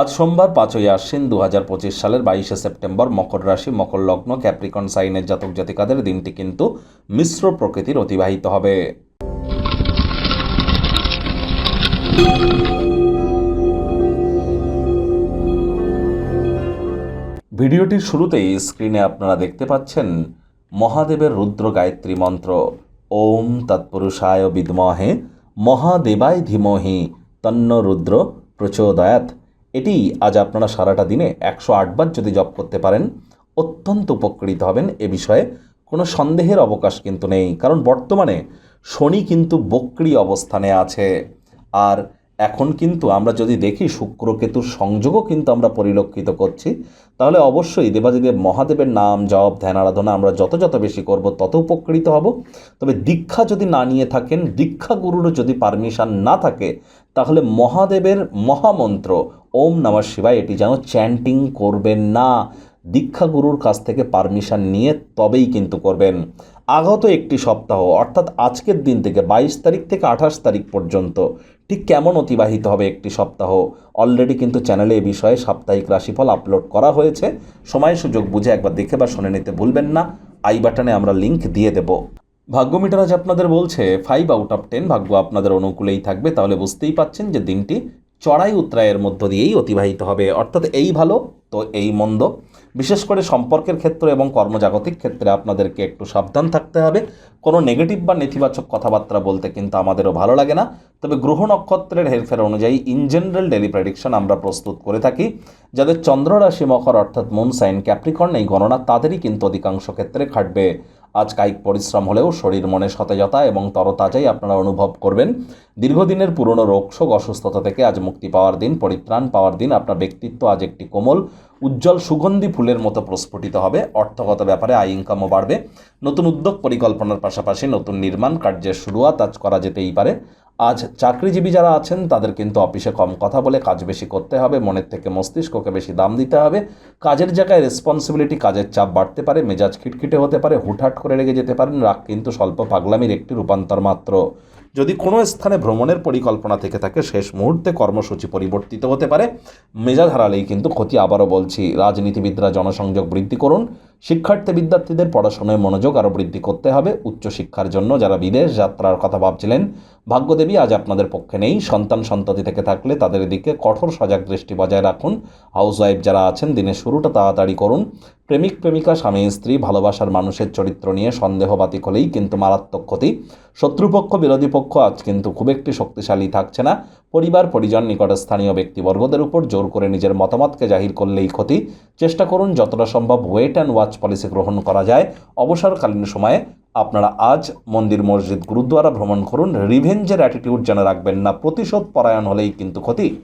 আজ সোমবার পাঁচই আশ্বিন দু হাজার পঁচিশ সালের বাইশে সেপ্টেম্বর মকর রাশি, মকর লগ্ন, ক্যাপ্রিকন, সাইনের জাতক জাতিকাদের দিনটি কিন্তু মিশ্র প্রকৃতির অতিবাহিত হবে। ভিডিওটির শুরুতেই স্ক্রিনে আপনারা দেখতে পাচ্ছেন মহাদেবের রুদ্র গায়ত্রী মন্ত্র। ওম তৎপুরুষায় বিদ্মহে, মহাদেবায় ধীমহি, তন্ন রুদ্র প্রচোদয়াত এটি আজ আপনারা সারাটা দিনে একশো আটবার যদি জপ করতে পারেন, অত্যন্ত উপকৃত হবেন এ বিষয়ে। কোনো সন্দেহের অবকাশ কিন্তু নেই, কারণ বর্তমানে শনি কিন্তু বক্রি অবস্থানে আছে। আর এখন কিন্তু আমরা যদি দেখি শুক্র কেতুর সংযোগও কিন্তু আমরা পরিলক্ষিত করছি, তাহলে অবশ্যই দেবাদিদেব মহাদেবের নাম, জপ, ধ্যান, আরাধনা আমরা যত যত বেশি করব, তত উপকৃত হব। তবে দীক্ষা যদি না নিয়ে থাকেন, দীক্ষা গুরুরও যদি পারমিশন না থাকে, তাহলে মহাদেবের মহামন্ত্র ওম নমঃ শিবায়, এটি যেন চ্যান্টিং করবেন না। দীক্ষা গুরুর কাছ থেকে পারমিশন নিয়ে তবেই কিন্তু করবেন। আগত একটি সপ্তাহ, অর্থাৎ আজকের দিন থেকে বাইশ তারিখ থেকে আঠাশ তারিখ পর্যন্ত, ঠিক কেমন অতিবাহিত হবে একটি সপ্তাহ? অলরেডি কিন্তু চ্যানেলে এ বিষয়ে সাপ্তাহিক রাশিফল আপলোড করা হয়েছে। সময় সুযোগ বুঝে একবার দেখে বা শুনে নিতে ভুলবেন না। আই বাটনে আমরা লিংক দিয়ে দেব। ভাগ্য মিটার আজ আপনাদের বলছে ফাইভ আউট অফ টেন ভাগ্য আপনাদের অনুকূলেই থাকবে। তাহলে বুঝতেই পাচ্ছেন যে দিনটি চড়াই উত্তরায়ের মধ্য দিয়েই অতিবাহিত হবে। অর্থাৎ এই ভালো, তো এই মন্দ। বিশেষ করে সম্পর্কের ক্ষেত্র এবং কর্মজাগতিক ক্ষেত্রে আপনাদেরকে একটু সাবধান থাকতে হবে। কোনো নেগেটিভ বা নেতিবাচক কথাবার্তা বলতে কিন্তু আমাদেরও ভালো লাগে না। তবে গ্রহ নক্ষত্রের হেরফের অনুযায়ী ইন জেনারেল ডেলি প্রেডিকশন আমরা প্রস্তুত করে থাকি। যাদের চন্দ্র রাশি মকর অর্থাৎ মুন সাইন ক্যাপ্রিকর্ন এই গণনা তাদেরই কিন্তু অধিকাংশ ক্ষেত্রে খাটবে আজ কায়িক পরিশ্রম হলেও শরীর মনে সতেজতা এবং তরতাজাই আপনারা অনুভব করবেন। দীর্ঘদিনের পুরনো রোগশোক অসুস্থতা থেকে আজ মুক্তি পাওয়ার দিন, পরিত্রাণ পাওয়ার দিন, আপনার ব্যক্তিত্ব আজ একটি কোমল, উজ্জ্বল, সুগন্ধি ফুলের মতো প্রস্ফুটিত হবে। অর্থগত ব্যাপারে আয় ইনকামও বাড়বে। নতুন উদ্যোগ পরিকল্পনার পাশাপাশি নতুন নির্মাণ কার্যের শুরুয়াত আজ করা যেতেই পারে। আজ চাকরিজীবী যারা আছেন, তাদের কিন্তু অফিসে কম কথা বলে কাজ বেশি করতে হবে, মনের থেকে মস্তিষ্ককে বেশি দাম দিতে হবে। কাজের জায়গায় রেসপন্সিবিলিটি কাজের চাপ বাড়তে পারে, মেজাজ খিটখিটে হতে পারে, হুটহাট করে রেগে যেতে পারেন, রাগ কিন্তু স্বল্প পাগলামির একটি রূপান্তর মাত্র। যদি কোনো স্থানে ভ্রমণের পরিকল্পনা থেকে থাকে, শেষ মুহূর্তে কর্মসূচি পরিবর্তিত হতে পারে। মেজাজ হারালেই কিন্তু ক্ষতি, আবারও বলছি, রাজনীতিবিদরা জনসংযোগ বৃদ্ধি করুন শিক্ষার্থী বিদ্যার্থীদের পড়াশোনায় মনোযোগ আরও বৃদ্ধি করতে হবে। উচ্চশিক্ষার জন্য যারা বিদেশ যাত্রার কথা ভাবছিলেন, ভাগ্যদেবী আজ আপনাদের পক্ষে নেই। সন্তান সন্ততি থেকে থাকলে তাদের দিকে কঠোর সজাগ দৃষ্টি বজায় রাখুন। হাউসওয়াইফ যারা আছেন, দিনের শুরুটা তাড়াতাড়ি করুন। প্রেমিক, প্রেমিকা, স্বামী, স্ত্রী, ভালোবাসার মানুষের চরিত্র নিয়ে সন্দেহবাতিক হলেই কিন্তু মারাত্মক ক্ষতি। শত্রুপক্ষ, বিরোধী পক্ষ আজ কিন্তু খুব একটি শক্তিশালী থাকছে না। পরিবার, পরিজন নিকটস্থানীয় ব্যক্তিবর্গদের উপর জোর করে নিজের মতামতকে জাহির করলেই ক্ষতি। চেষ্টা করুন যতটা সম্ভব ওয়েট অ্যান্ড পলিসি গ্রহণ করা যায়। অবসরকালীন সময়ে আপনারা আজ মন্দির, মসজিদ, গুরুদ্বারা ভ্রমণ করুন। রিভেঞ্জের অ্যাটিটিউড যেন রাখবেন না। প্রতিশোধ পরায়ণ হলেই কিন্তু ক্ষতি।